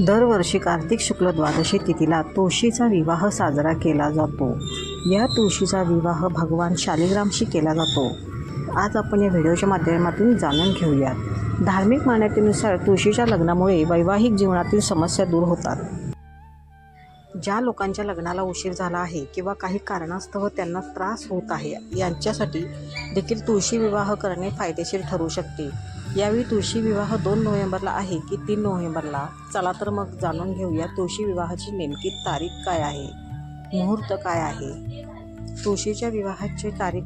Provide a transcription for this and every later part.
दरवर्षी कार्तिक शुक्ल द्वादशी तिथीला तुळशीचा विवाह साजरा केला जातो. या तुळशीचा विवाह भगवान शालिग्रामशी केला जातो. आज आपण या व्हिडिओच्या माध्यमातून जाणून घेऊयात. धार्मिक मान्यतेनुसार तुळशीच्या लग्नामुळे वैवाहिक जीवनातील समस्या दूर होतात. ज्या लोकांच्या लग्नाला उशीर झाला आहे किंवा काही कारणास्तव त्यांना त्रास होत आहे यांच्यासाठी देखील तुळशी विवाह करणे फायदेशीर ठरू शकते. यावेळी तुळशी विवाह दोन नोव्हेंबरला आहे की तीन नोव्हेंबरला? चला तर मग जाणून घेऊया तुळशी विवाहाची नेमकी तारीख काय आहे? मुहूर्त काय आहे? तुळशीच्या विवाहाची तारीख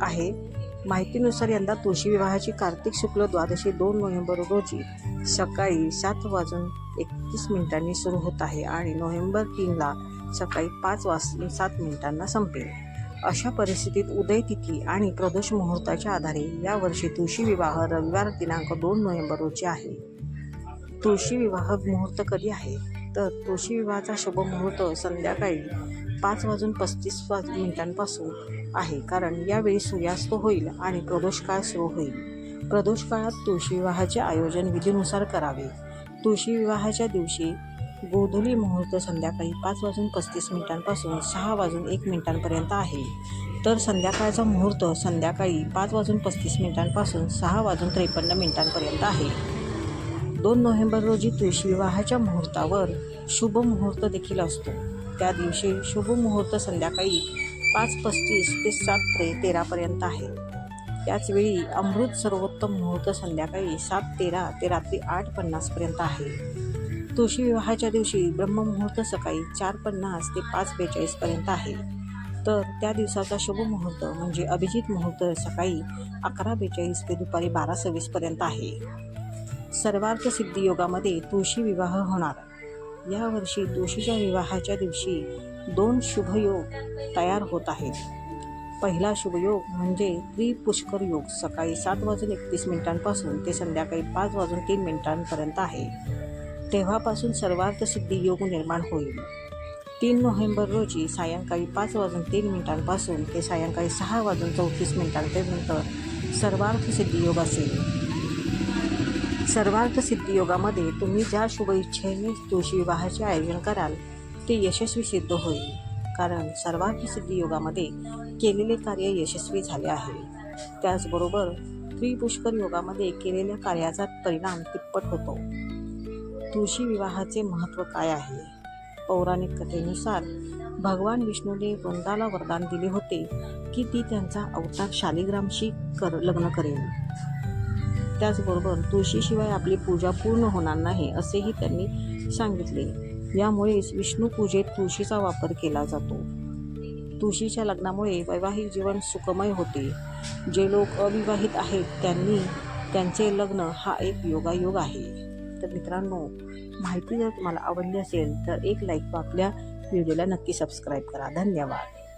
आहे. माहितीनुसार यंदा तुळशी विवाहाची कार्तिक शुक्ल द्वादशी दोन नोव्हेंबर रोजी सकाळी सात वाजून एकतीस मिनिटांनी सुरू होत आहे आणि नोव्हेंबर तीनला सकाळी पाच वाजून सात मिनिटांना संपेल. अशा परिस्थितीत उदय तिथी आणि प्रदोष मुहूर्ताच्या आधारे यावर्षी तुळशी विवाह रविवार दिनांक दोन नोव्हेंबर रोजी आहे. तुळशी विवाह मुहूर्त कधी आहे? तर तुळशी विवाहाचा शुभ मुहूर्त संध्याकाळी पाच वाजून पस्तीस मिनिटांपासून आहे. कारण यावेळी सूर्यास्त होईल आणि प्रदोष काळ सुरू होईल. प्रदोष काळात तुळशी विवाहाचे आयोजन विधीनुसार करावे. तुळशी विवाहाच्या दिवशी गोधुली मुहूर्त संध्याकाळी पाच वाजून पस्तीस मिनिटांपासून सहा वाजून एक मिनिटांपर्यंत आहे. तर संध्याकाळचा मुहूर्त संध्याकाळी पाच वाजून पस्तीस मिनिटांपासून सहा वाजून त्रेपन्न मिनिटांपर्यंत आहे. दोन नोव्हेंबर रोजी तुळशी विवाहाच्या मुहूर्तावर शुभ मुहूर्त देखील असतो. त्या दिवशी शुभ मुहूर्त संध्याकाळी पाच पस्तीस ते सात ते तेरापर्यंत आहे. त्याचवेळी अमृत सर्वोत्तम मुहूर्त संध्याकाळी सात तेरा ते रात्री आठ पन्नासपर्यंत आहे. तुळशी विवाहाच्या दिवशी ब्रह्ममुहूर्त सकाळी चार पन्नास ते पाच बेचाळीसपर्यंत आहे. तर त्या दिवसाचा शुभ मुहूर्त म्हणजे अभिजित मुहूर्त सकाळी अकरा बेचाळीस ते दुपारी बारा सव्वीसपर्यंत आहे. सर्वार्थ सिद्धी योगामध्ये तुळशी विवाह होणार. यावर्षी तुळशीच्या विवाहाच्या दिवशी दोन शुभयोग तयार होत आहेत. पहिला शुभयोग म्हणजे त्रिपुष्कर योग. सकाळी सात वाजून एकतीस मिनिटांपासून ते संध्याकाळी पाच वाजून तीन मिनिटांपर्यंत आहे. तेव्हापासून सर्वार्थ सिद्धी योग निर्माण होईल. तीन नोव्हेंबर रोजी सायंकाळी पाच वाजून तीन मिनिटांपासून ते सायंकाळी सहा वाजून चौतीस मिनिटांपर्यंत सर्वार्थ सिद्धी योग असेल. सर्वार्थ सिद्धी योगामध्ये तुम्ही ज्या शुभ इच्छेने तुळशी विवाहाचे आयोजन कराल ते यशस्वी सिद्ध होईल. कारण सर्वार्थ सिद्धियोगामध्ये केलेले कार्य यशस्वी झाले आहे. त्याचबरोबर त्रिपुष्कर योगामध्ये केलेल्या कार्याचा परिणाम तिप्पट होतो. तुळशी विवाहाचे महत्त्व काय आहे? पौराणिक कथेनुसार भगवान विष्णूने वृंदाला वरदान दिले होते की ती त्यांचा अवतार शालिग्रामशी कर लग्न करेल. त्याचबरोबर तुळशीशिवाय आपली पूजा पूर्ण होणार नाही असेही त्यांनी सांगितले. यामुळेच विष्णू पूजेत तुळशीचा वापर केला जातो. तुळशीच्या लग्नामुळे वैवाहिक जीवन सुखमय होते. जे लोक अविवाहित आहेत त्यांनी त्यांचे लग्न हा एक योगायोग आहे. तर मित्रांनो माहिती जर तुम्हाला आवडली असेल तर एक लाईक व आपल्या व्हिडिओला नक्की सबस्क्राईब करा. धन्यवाद.